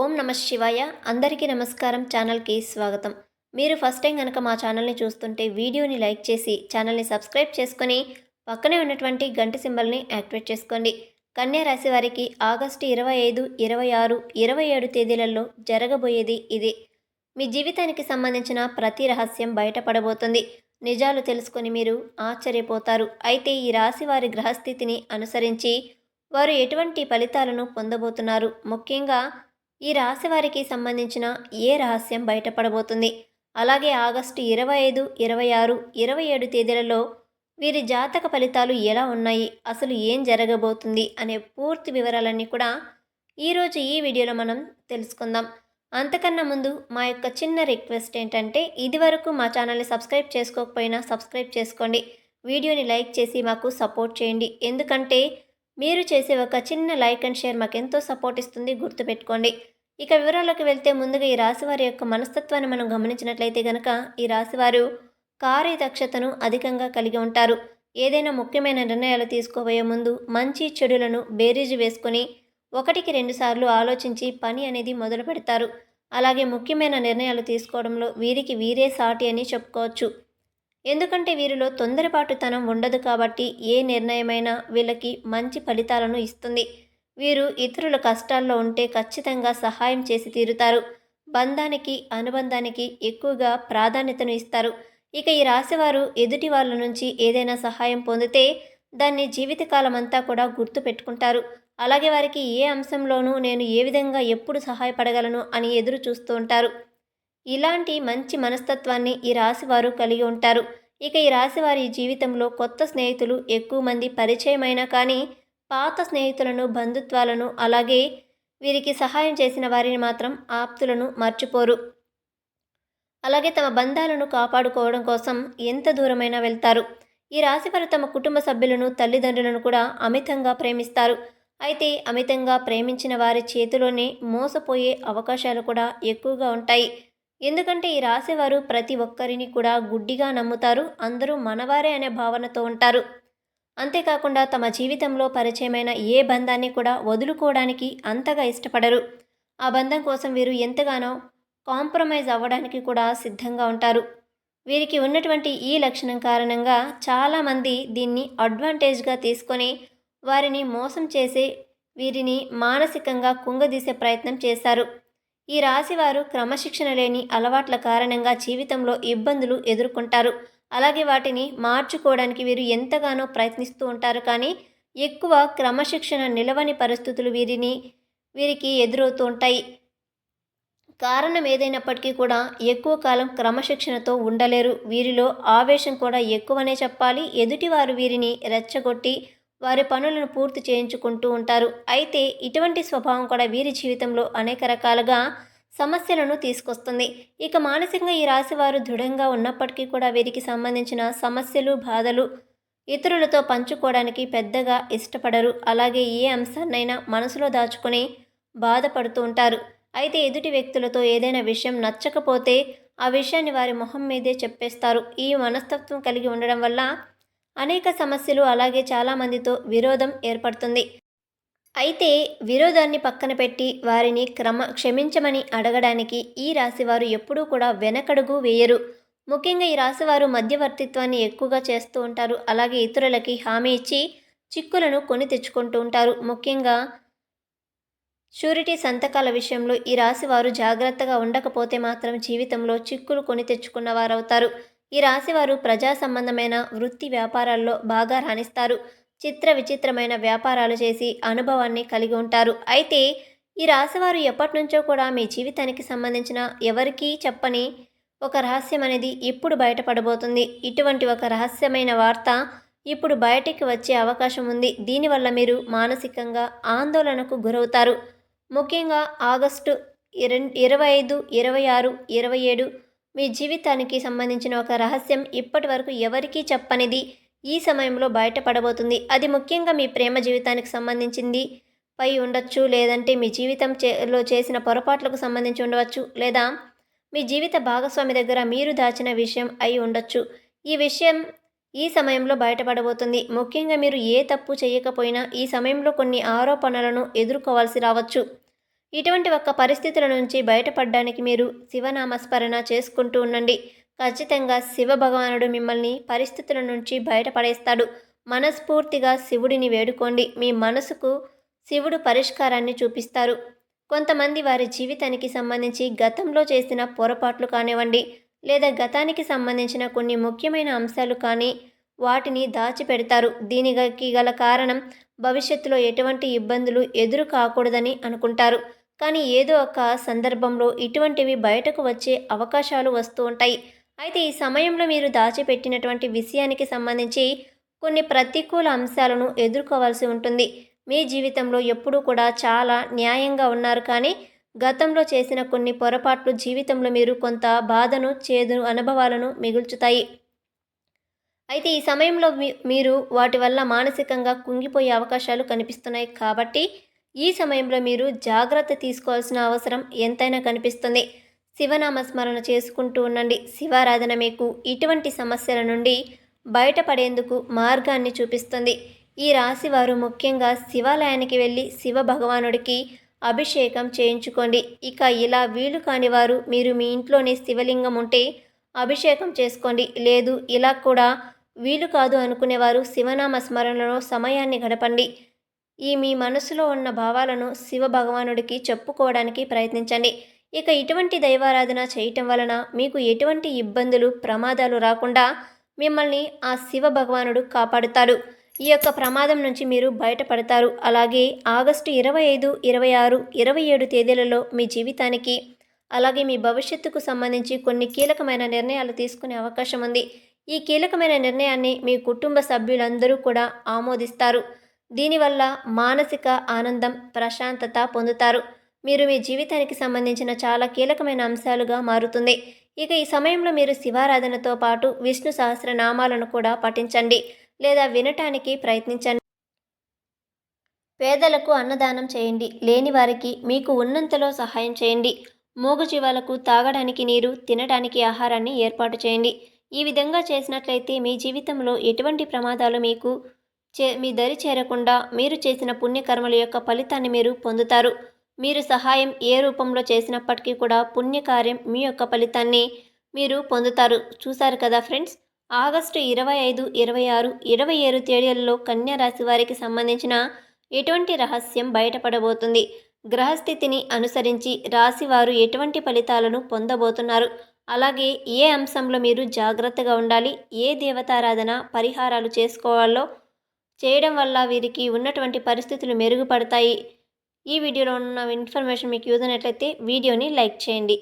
ఓం నమ శివాయ. అందరికీ నమస్కారం. ఛానల్కి స్వాగతం. మీరు ఫస్ట్ టైం కనుక మా ఛానల్ని చూస్తుంటే వీడియోని లైక్ చేసి ఛానల్ని సబ్స్క్రైబ్ చేసుకొని పక్కనే ఉన్నటువంటి గంట సింబల్ని యాక్టివేట్ చేసుకోండి. కన్యా రాశి వారికి ఆగస్టు ఇరవై ఐదు ఇరవై ఆరు ఇరవై ఏడు తేదీలలో జరగబోయేది ఇది. మీ జీవితానికి సంబంధించిన ప్రతి రహస్యం బయటపడబోతుంది. నిజాలు తెలుసుకొని మీరు ఆశ్చర్యపోతారు. అయితే ఈ రాశి వారి గ్రహస్థితిని అనుసరించి వారు ఎటువంటి ఫలితాలను పొందబోతున్నారు? ముఖ్యంగా ఈ రాశి వారికి సంబంధించిన ఏ రహస్యం బయటపడబోతుంది? అలాగే ఆగస్టు ఇరవై ఐదు ఇరవై ఆరు ఇరవై ఏడు తేదీలలో వీరి జాతక ఫలితాలు ఎలా ఉన్నాయి? అసలు ఏం జరగబోతుంది? అనే పూర్తి వివరాలన్నీ కూడా ఈరోజు ఈ వీడియోలో మనం తెలుసుకుందాం. అంతకన్నా ముందు మా యొక్క చిన్న రిక్వెస్ట్ ఏంటంటే ఇదివరకు మా ఛానల్ని సబ్స్క్రైబ్ చేసుకోకపోయినా సబ్స్క్రైబ్ చేసుకోండి. వీడియోని లైక్ చేసి మాకు సపోర్ట్ చేయండి. ఎందుకంటే మీరు చేసే ఒక చిన్న లైక్ అండ్ షేర్ మాకు ఎంతో సపోర్ట్ ఇస్తుంది. గుర్తుపెట్టుకోండి. ఇక వివరాల్లోకి వెళ్తే ముందుగా ఈ రాశివారి యొక్క మనస్తత్వాన్ని మనం గమనించినట్లయితే గనక ఈ రాశివారు కార్యదక్షతను అధికంగా కలిగి ఉంటారు. ఏదైనా ముఖ్యమైన నిర్ణయాలు తీసుకోబోయే ముందు మంచి చెడులను బేరీజు వేసుకొని ఒకటికి రెండుసార్లు ఆలోచించి పని అనేది మొదలు పెడతారు. అలాగే ముఖ్యమైన నిర్ణయాలు తీసుకోవడంలో వీరికి వీరే సాటి అని చెప్పుకోవచ్చు. ఎందుకంటే వీరిలో తొందరపాటుతనం ఉండదు కాబట్టి ఏ నిర్ణయమైనా వీళ్ళకి మంచి ఫలితాలను ఇస్తుంది. వీరు ఇతరుల కష్టాల్లో ఉంటే ఖచ్చితంగా సహాయం చేసి తీరుతారు. బంధానికి అనుబంధానికి ఎక్కువగా ప్రాధాన్యతను ఇస్తారు. ఇక ఈ రాశివారు ఎదుటి వాళ్ళ నుంచి ఏదైనా సహాయం పొందితే దాన్ని జీవితకాలం అంతా కూడా గుర్తు పెట్టుకుంటారు. అలాగే వారికి ఏ అంశంలోనూ నేను ఏ విధంగా ఎప్పుడు సహాయపడగలను అని ఎదురు చూస్తూ ఉంటారు. ఇలాంటి మంచి మనస్తత్వాన్ని ఈ రాశివారు కలిగి ఉంటారు. ఇక ఈ రాశివారి జీవితంలో కొత్త స్నేహితులు ఎక్కువ మంది పరిచయమైనా కానీ పాత స్నేహితులను బంధుత్వాలను అలాగే వీరికి సహాయం చేసిన వారిని మాత్రం ఆప్తులను మర్చిపోరు. అలాగే తమ బంధాలను కాపాడుకోవడం కోసం ఎంత దూరమైనా వెళ్తారు. ఈ రాశివారు తమ కుటుంబ సభ్యులను తల్లిదండ్రులను కూడా అమితంగా ప్రేమిస్తారు. అయితే అమితంగా ప్రేమించిన వారి చేతిలోనే మోసపోయే అవకాశాలు కూడా ఎక్కువగా ఉంటాయి. ఎందుకంటే ఈ రాశివారు ప్రతి ఒక్కరిని కూడా గుడ్డిగా నమ్ముతారు. అందరూ మనవారే అనే భావనతో ఉంటారు. అంతేకాకుండా తమ జీవితంలో పరిచయమైన ఏ బంధాన్ని కూడా వదులుకోవడానికి అంతగా ఇష్టపడరు. ఆ బంధం కోసం వీరు ఎంతగానో కాంప్రమైజ్ అవ్వడానికి కూడా సిద్ధంగా ఉంటారు. వీరికి ఉన్నటువంటి ఈ లక్షణం కారణంగా చాలామంది దీన్ని అడ్వాంటేజ్గా తీసుకొని వారిని మోసం చేసే వీరిని మానసికంగా కుంగదీసే ప్రయత్నం చేశారు. ఈ రాశివారు క్రమశిక్షణ లేని అలవాట్ల కారణంగా జీవితంలో ఇబ్బందులు ఎదుర్కొంటారు. అలాగే వాటిని మార్చుకోవడానికి వీరు ఎంతగానో ప్రయత్నిస్తూ ఉంటారు. కానీ ఎక్కువ క్రమశిక్షణ నిలవని పరిస్థితులు వీరిని వీరికి ఎదురవుతూ ఉంటాయి. కారణం ఏదైనప్పటికీ కూడా ఎక్కువ కాలం క్రమశిక్షణతో ఉండలేరు. వీరిలో ఆవేశం కూడా ఎక్కువనే చెప్పాలి. ఎదుటివారు వీరిని రెచ్చగొట్టి వారి పనులను పూర్తి చేయించుకుంటూ ఉంటారు. అయితే ఇటువంటి స్వభావం కూడా వీరి జీవితంలో అనేక రకాలుగా సమస్యలను తీసుకొస్తుంది. ఇక మానసికంగా ఈ రాశి వారు దృఢంగా ఉన్నప్పటికీ కూడా వీరికి సంబంధించిన సమస్యలు బాధలు ఇతరులతో పంచుకోవడానికి పెద్దగా ఇష్టపడరు. అలాగే ఏ అంశాన్నైనా మనసులో దాచుకొని బాధపడుతూ ఉంటారు. అయితే ఎదుటి వ్యక్తులతో ఏదైనా విషయం నచ్చకపోతే ఆ విషయాన్ని వారి మొహం మీదే చెప్పేస్తారు. ఈ మనస్తత్వం కలిగి ఉండడం వల్ల అనేక సమస్యలు అలాగే చాలామందితో విరోధం ఏర్పడుతుంది. అయితే విరోధాన్ని పక్కన పెట్టి వారిని క్రమ క్షమించమని అడగడానికి ఈ రాశివారు ఎప్పుడూ కూడా వెనకడుగు వేయరు. ముఖ్యంగా ఈ రాశివారు మధ్యవర్తిత్వాన్ని ఎక్కువగా చేస్తూ ఉంటారు. అలాగే ఇతరులకి హామీ ఇచ్చి చిక్కులను కొని తెచ్చుకుంటూ ఉంటారు. ముఖ్యంగా షూరిటీ సంతకాల విషయంలో ఈ రాశివారు జాగ్రత్తగా ఉండకపోతే మాత్రం జీవితంలో చిక్కులు కొని తెచ్చుకున్న వారవుతారు. ఈ రాశివారు ప్రజా సంబంధమైన వృత్తి వ్యాపారాల్లో బాగా రాణిస్తారు. చిత్ర విచిత్రమైన వ్యాపారాలు చేసి అనుభవాన్ని కలిగి ఉంటారు. అయితే ఈ రాశివారు ఎప్పటి నుంచో కూడా మీ జీవితానికి సంబంధించిన ఎవరికీ చెప్పని ఒక రహస్యం అనేది ఇప్పుడు బయటపడబోతుంది. ఇటువంటి ఒక రహస్యమైన వార్త ఇప్పుడు బయటికి వచ్చే అవకాశం ఉంది. దీనివల్ల మీరు మానసికంగా ఆందోళనకు గురవుతారు. ముఖ్యంగా ఆగస్టు ఇరవై ఐదు ఇరవై ఆరు ఇరవై ఏడు మీ జీవితానికి సంబంధించిన ఒక రహస్యం ఇప్పటి వరకు ఎవరికీ చెప్పనిది ఈ సమయంలో బయటపడబోతుంది. అది ముఖ్యంగా మీ ప్రేమ జీవితానికి సంబంధించింది. పై ఉండొచ్చు లేదంటే మీ జీవితం చేలో చేసిన పొరపాట్లకు సంబంధించి ఉండవచ్చు లేదా మీ జీవిత భాగస్వామి దగ్గర మీరు దాచిన విషయం అయి ఉండొచ్చు. ఈ విషయం ఈ సమయంలో బయటపడబోతుంది. ముఖ్యంగా మీరు ఏ తప్పు చేయకపోయినా ఈ సమయంలో కొన్ని ఆరోపణలను ఎదుర్కోవాల్సి రావచ్చు. ఇటువంటి ఒక్క పరిస్థితుల నుంచి బయటపడడానికి మీరు శివనామస్మరణ చేసుకుంటూ ఉండండి. ఖచ్చితంగా శివ భగవానుడు మిమ్మల్ని పరిస్థితుల నుంచి బయటపడేస్తాడు. మనస్ఫూర్తిగా శివుడిని వేడుకోండి. మీ మనసుకు శివుడు పరిష్కారాన్ని చూపిస్తారు. కొంతమంది వారి జీవితానికి సంబంధించి గతంలో చేసిన పొరపాట్లు కానివ్వండి లేదా గతానికి సంబంధించిన కొన్ని ముఖ్యమైన అంశాలు కానీ వాటిని దాచిపెడతారు. దీనికి గల కారణం భవిష్యత్తులో ఎటువంటి ఇబ్బందులు ఎదురు కాకూడదని అనుకుంటారు. కానీ ఏదో ఒక సందర్భంలో ఇటువంటివి బయటకు వచ్చే అవకాశాలు వస్తూ ఉంటాయి. అయితే ఈ సమయంలో మీరు దాచిపెట్టినటువంటి విషయానికి సంబంధించి కొన్ని ప్రతికూల అంశాలను ఎదుర్కోవాల్సి ఉంటుంది. మీ జీవితంలో ఎప్పుడూ కూడా చాలా న్యాయంగా ఉన్నారు కానీ గతంలో చేసిన కొన్ని పొరపాట్లు జీవితంలో మీరు కొంత బాధను చేదును అనుభవాలను మిగుల్చుతాయి. అయితే ఈ సమయంలో మీరు వాటి వల్ల మానసికంగా కుంగిపోయే అవకాశాలు కనిపిస్తున్నాయి కాబట్టి ఈ సమయంలో మీరు జాగ్రత్త తీసుకోవాల్సిన అవసరం ఎంతైనా కనిపిస్తుంది. శివనామస్మరణ చేసుకుంటూ ఉండండి. శివారాధన మీకు ఇటువంటి సమస్యల నుండి బయటపడేందుకు మార్గాన్ని చూపిస్తుంది. ఈ రాశి వారు ముఖ్యంగా శివాలయానికి వెళ్ళి శివ భగవానుడికి అభిషేకం చేయించుకోండి. ఇక ఇలా వీలు కాని వారు మీరు మీ ఇంట్లోనే శివలింగం ఉంటే అభిషేకం చేసుకోండి. లేదు ఇలా కూడా వీలు కాదు అనుకునేవారు శివనామ స్మరణలో సమయాన్ని గడపండి. ఈ మీ మనసులో ఉన్న భావాలను శివ భగవానుడికి చెప్పుకోవడానికి ప్రయత్నించండి. ఇక ఇటువంటి దైవారాధన చేయటం వలన మీకు ఎటువంటి ఇబ్బందులు ప్రమాదాలు రాకుండా మిమ్మల్ని ఆ శివ భగవానుడు కాపాడుతాడు. ఈ యొక్క ప్రమాదం నుంచి మీరు బయటపడతారు. అలాగే ఆగస్టు ఇరవై ఐదు ఇరవై ఆరు ఇరవై ఏడు తేదీలలో మీ జీవితానికి అలాగే మీ భవిష్యత్తుకు సంబంధించి కొన్ని కీలకమైన నిర్ణయాలు తీసుకునే అవకాశం ఉంది. ఈ కీలకమైన నిర్ణయాన్ని మీ కుటుంబ సభ్యులందరూ కూడా ఆమోదిస్తారు. దీనివల్ల మానసిక ఆనందం ప్రశాంతత పొందుతారు. మీరు మీ జీవితానికి సంబంధించిన చాలా కీలకమైన అంశాలుగా మారుతుంది. ఇక ఈ సమయంలో మీరు శివారాధనతో పాటు విష్ణు సహస్రనామాలను కూడా పఠించండి. లేదా వినటానికి ప్రయత్నించండి. పేదలకు అన్నదానం చేయండి. లేని వారికి మీకు ఉన్నంతలో సహాయం చేయండి. మూగజీవాలకు తాగడానికి నీరు తినడానికి ఆహారాన్ని ఏర్పాటు చేయండి. ఈ విధంగా చేసినట్లయితే మీ జీవితంలో ఎటువంటి ప్రమాదాలు మీకు చే మీ దరి చేరకుండా మీరు చేసిన పుణ్యకర్మల యొక్క ఫలితాన్ని మీరు పొందుతారు. మీరు సహాయం ఏ రూపంలో చేసినప్పటికీ కూడా పుణ్యకార్యం మీ యొక్క ఫలితాన్ని మీరు పొందుతారు. చూశారు కదా ఫ్రెండ్స్? ఆగస్టు ఇరవై ఐదు ఇరవై ఆరు ఇరవై ఏడు తేదీలలో కన్యా రాశి వారికి సంబంధించిన ఎటువంటి రహస్యం బయటపడబోతుంది? గ్రహస్థితిని అనుసరించి రాశివారు ఎటువంటి ఫలితాలను పొందబోతున్నారు? అలాగే ఏ అంశంలో మీరు జాగ్రత్తగా ఉండాలి? ఏ దేవతారాధన పరిహారాలు చేసుకోవాలో? చేయడం వల్ల వీరికి ఉన్నటువంటి పరిస్థితులు మెరుగుపడతాయి. ఈ వీడియోలో ఉన్న ఇన్ఫర్మేషన్ మీకు యూజ్ అయినట్లయితే వీడియోని లైక్ చేయండి.